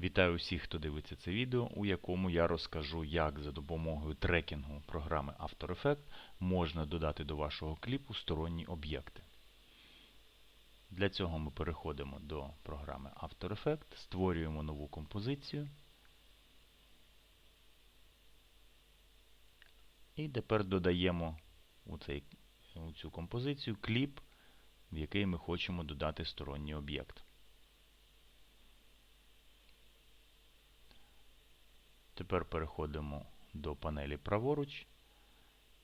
Вітаю всіх, хто дивиться це відео, у якому я розкажу, як за допомогою трекінгу програми After Effects можна додати до вашого кліпу сторонні об'єкти. Для цього ми переходимо до програми After Effects, створюємо нову композицію. І тепер додаємо у, цей, у цю композицію кліп, в який ми хочемо додати сторонній об'єкт. Тепер переходимо до панелі праворуч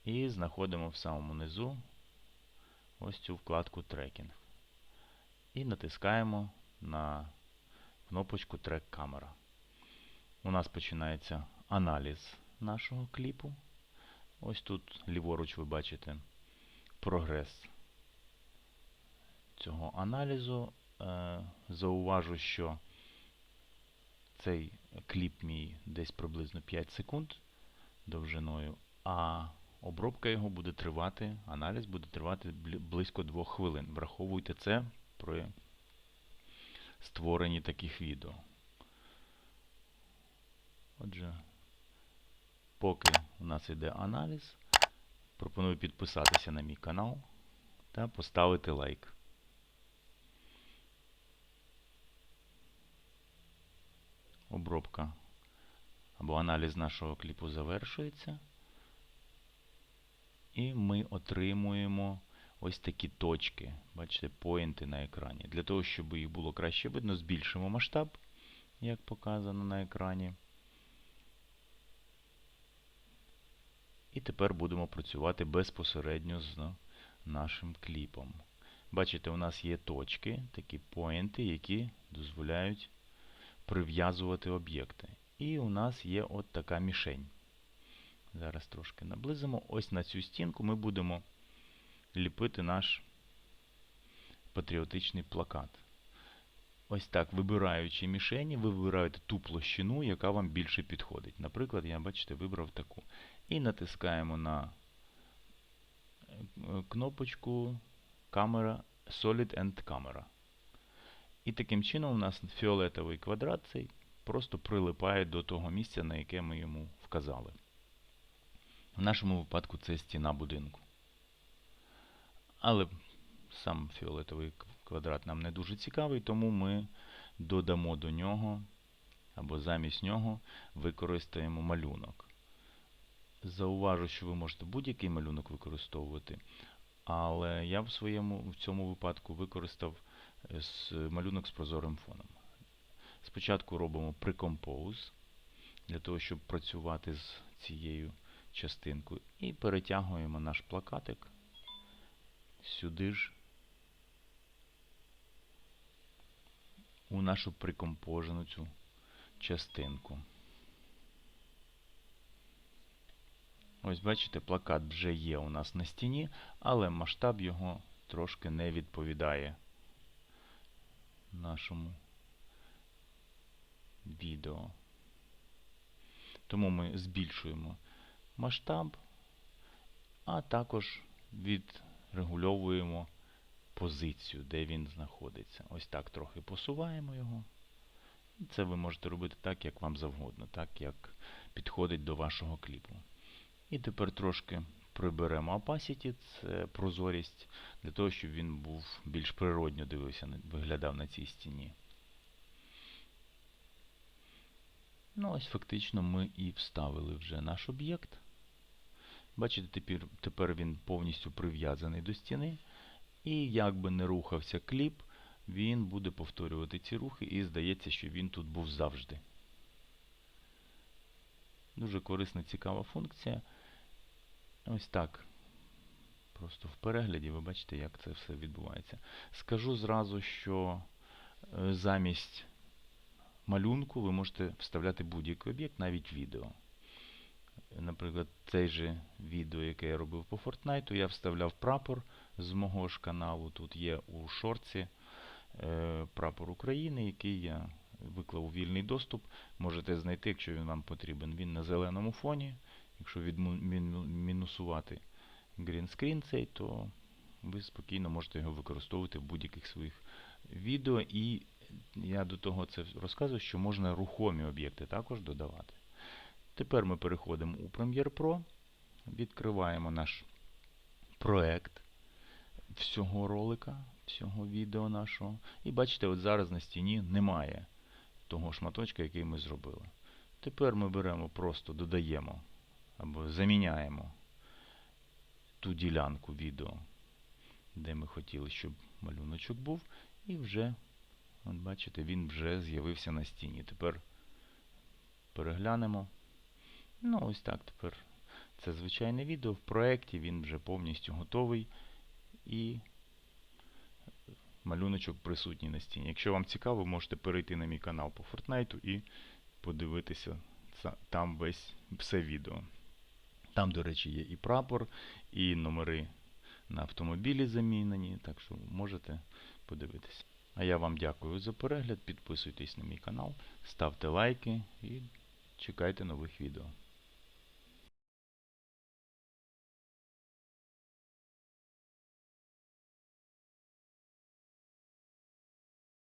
і знаходимо в самому низу ось цю вкладку Трекінг. І натискаємо на кнопочку Трек камера. У нас починається аналіз нашого кліпу. Ось тут ліворуч ви бачите прогрес цього аналізу. Зауважу, що цей кліп мій десь приблизно 5 секунд довжиною, а обробка його буде тривати, аналіз буде тривати близько 2 хвилин. Враховуйте це при створенні таких відео. Отже, поки у нас йде аналіз, пропоную підписатися на мій канал та поставити лайк. Обробка або аналіз нашого кліпу завершується. І ми отримуємо ось такі точки, бачите, поінти на екрані. Для того, щоб їх було краще видно, збільшимо масштаб, як показано на екрані. І тепер будемо працювати безпосередньо з нашим кліпом. Бачите, у нас є точки, такі поінти, які дозволяють прив'язувати об'єкти. І у нас є от така мішень. Зараз трошки наблизимо. Ось на цю стінку ми будемо ліпити наш патріотичний плакат. Ось так, вибираючи мішені, ви вибираєте ту площину, яка вам більше підходить. Наприклад, я, бачите, вибрав таку. І натискаємо на е, кнопочку камера Solid and Camera. І таким чином у нас фіолетовий квадрат цей просто прилипає до того місця, на яке ми йому вказали. В нашому випадку це стіна будинку. Але сам фіолетовий квадрат нам не дуже цікавий, тому ми додамо до нього або замість нього використаємо малюнок. Зауважу, що ви можете будь-який малюнок використовувати, але я в своєму в цьому випадку використав малюнок з прозорим фоном. Спочатку робимо Precompose, для того, щоб працювати з цією частинкою. І перетягуємо наш плакатик сюди ж у нашу прикомпожену цю частинку. Ось, бачите, плакат вже є у нас на стіні, але масштаб його трошки не відповідає нашому відео. Тому ми збільшуємо масштаб, а також відрегульовуємо позицію, де він знаходиться. Ось так трохи посуваємо його. Це ви можете робити так, як вам завгодно, так як підходить до вашого кліпу. І тепер трошки приберемо opacity, це прозорість, для того, щоб він був більш природньо дивився, виглядав на цій стіні. Ну, ось фактично ми і вставили вже наш об'єкт. Бачите, тепер, тепер він повністю прив'язаний до стіни. І як би не рухався кліп, він буде повторювати ці рухи, і здається, що він тут був завжди. Дуже корисна, цікава функція. Ось так. Просто в перегляді ви бачите, як це все відбувається. Скажу зразу, що е, замість малюнку ви можете вставляти будь-який об'єкт, навіть відео. Наприклад, цей же відео, яке я робив по Fortnite, я вставляв прапор з мого ж каналу. Тут є у шорці е, прапор України, який я виклав у вільний доступ. Можете знайти, якщо він вам потрібен. Він на зеленому фоні. Якщо відмінусувати грінскрін цей, то ви спокійно можете його використовувати в будь-яких своїх відео і я до того це розказую, що можна рухомі об'єкти також додавати. Тепер ми переходимо у Premiere Pro, відкриваємо наш проект всього ролика, всього відео нашого. І бачите, от зараз на стіні немає того шматочка, який ми зробили. Тепер ми беремо, просто додаємо або заміняємо ту ділянку відео, де ми хотіли, щоб малюночок був, і вже, от бачите, він вже з'явився на стіні. Тепер переглянемо. Ну, ось так тепер. Це звичайне відео. В проєкті він вже повністю готовий і малюночок присутній на стіні. Якщо вам цікаво, можете перейти на мій канал по Fortnite і подивитися там весь все відео. Там, до речі, є і прапор, і номери на автомобілі замінені, так що можете подивитися. А я вам дякую за перегляд. Підписуйтесь на мій канал, ставте лайки і чекайте нових відео.